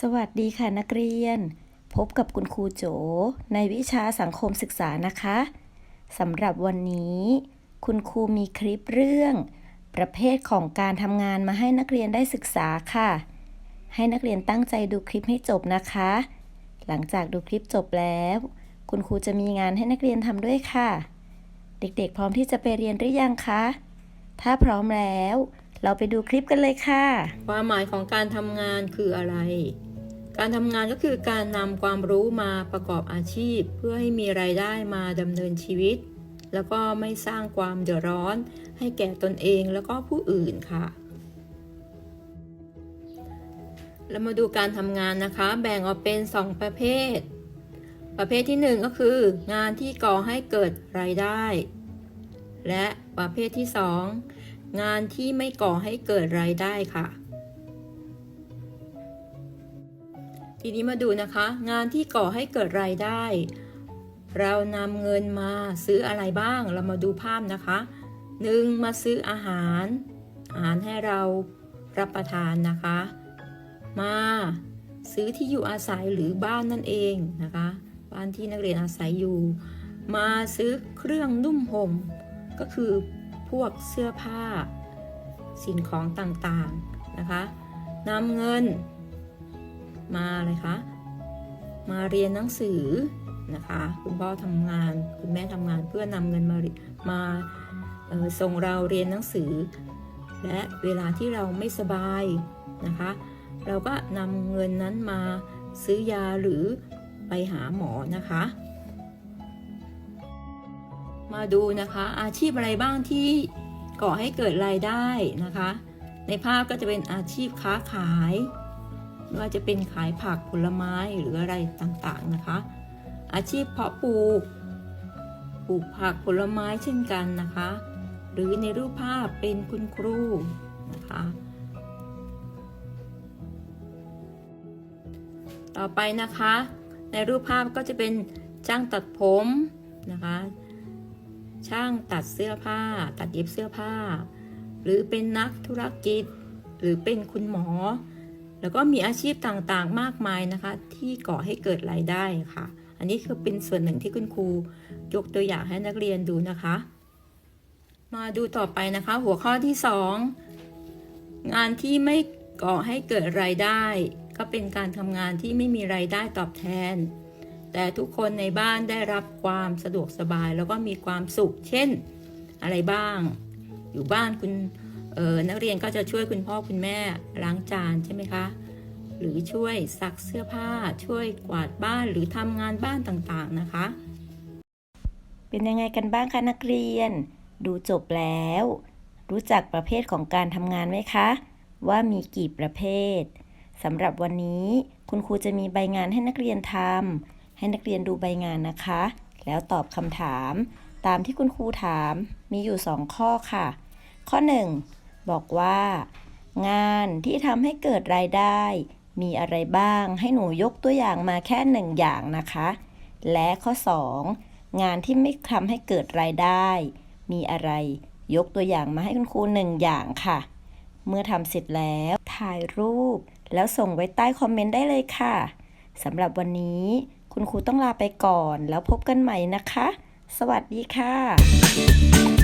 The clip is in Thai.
สวัสดีค่ะนักเรียน พบกับคุณครูโจ ในวิชาสังคมศึกษานะคะสำหรับวันนี้ คุณครูมีคลิปเรื่อง ประเภทของการทำงานมาให้นักเรียนได้ศึกษาค่ะ ให้นักเรียนตั้งใจดูคลิปให้จบนะคะ หลังจากดูคลิปจบแล้ว คุณครูจะมีงานให้นักเรียนทำด้วยค่ะ เด็กๆ พร้อมที่จะไปเรียนหรือยังคะถ้าพร้อมแล้วเราไปดูคลิปกันเลยค่ะ ความหมายของการทำงานคืออะไร การทำงานก็คือการนำความรู้มาประกอบอาชีพ เพื่อให้มีรายได้มาดำเนินชีวิต แล้วก็ไม่สร้างความเดือดร้อน ให้แก่ตนเองแล้วก็ผู้อื่นค่ะเรามาดูการทำงานนะคะ แบ่งออกเป็น 2 ประเภท ประเภทที่ 1 ก็คือ งานที่ก่อให้เกิดรายได้ และประเภทที่ 2 งานที่ไม่ก่อให้เกิดรายได้ค่ะ ทีนี้มาดูนะคะ งานที่ก่อให้เกิดรายได้ เรานำเงินมาซื้ออะไรบ้าง เรามาดูภาพนะคะ 1. มาซื้ออาหาร อาหารให้เรารับประทานนะคะ มาซื้อที่อยู่อาศัยหรือบ้านนั่นเองนะคะ บ้านที่นักเรียนอาศัยอยู่ มาซื้อเครื่องนุ่มห่ม ก็คือพวกเสื้อผ้า สิ่งของต่างๆนะคะนำเงิน มาอะไรคะมาเรียนหนังสือนะคะ คุณพ่อทำงาน คุณแม่ทำงานเพื่อนำเงินมามาส่งเราเรียนหนังสือ และเวลาที่เราไม่สบายนะคะ เราก็นำเงินนั้นมาซื้อยาหรือไปหาหมอนะคะ มาดูนะคะ อาชีพอะไรบ้างที่ก่อให้เกิดรายได้นะคะ ในภาพก็จะเป็นอาชีพค้าขาย ไม่ว่าจะเป็นขายผักผลไม้หรืออะไรต่างๆนะคะ อาชีพเพาะปลูก ปลูกผักผลไม้เช่นกันนะคะ หรือในรูปภาพเป็นคุณครูนะคะต่อไปนะคะ ในรูปภาพก็จะเป็นจ้างตัดผมนะคะ ช่างตัดเสื้อผ้า ตัดเย็บเสื้อผ้า หรือเป็นนักธุรกิจ หรือเป็นคุณหมอ แล้วก็มีอาชีพต่างๆมากมายนะคะ ที่ก่อให้เกิดรายได้ค่ะ อันนี้คือเป็นส่วนหนึ่งที่คุณครูยกตัวอย่างให้นักเรียนดูนะคะ มาดูต่อไปนะคะ หัวข้อที่ 2 งานที่ไม่ก่อให้เกิดรายได้ ก็เป็นการทำงานที่ไม่มีรายได้ตอบแทน แต่ทุกคนในบ้านได้รับความสะดวกสบายแล้วก็มีความสุข เช่น อะไรบ้าง อยู่บ้านคุณ เออนักเรียนก็จะช่วยคุณพ่อคุณแม่ล้างจานใช่ไหมคะ หรือช่วยซักเสื้อผ้า ช่วยกวาดบ้านหรือทำงานบ้านต่างๆนะคะ เป็นยังไงกันบ้างคะนักเรียน ดูจบแล้ว รู้จักประเภทของการทำงานไหมคะ ว่ามีกี่ประเภทสำหรับวันนี้คุณครูจะมีใบงานให้นักเรียนทำให้นักเรียนดูใบงานนะคะ แล้วตอบคำถาม ตามที่คุณครูถามมีอยู่ 2 ข้อค่ะ ข้อ 1 บอกว่า งานที่ทำให้เกิดรายได้ มีอะไรบ้างให้หนูยกตัวอย่างมาแค่หนึ่งอย่างนะคะ และข้อ 2 งานที่ไม่ทำให้เกิดรายได้ มีอะไรยกตัวอย่างมาให้คุณครูหนึ่งอย่างค่ะ เมื่อทำเสร็จแล้วถ่ายรูป แล้วส่งไว้ใต้คอมเมนต์ได้เลยค่ะสำหรับวันนี้คุณครูต้องลาไปก่อนแล้วพบกันใหม่นะคะ สวัสดีค่ะ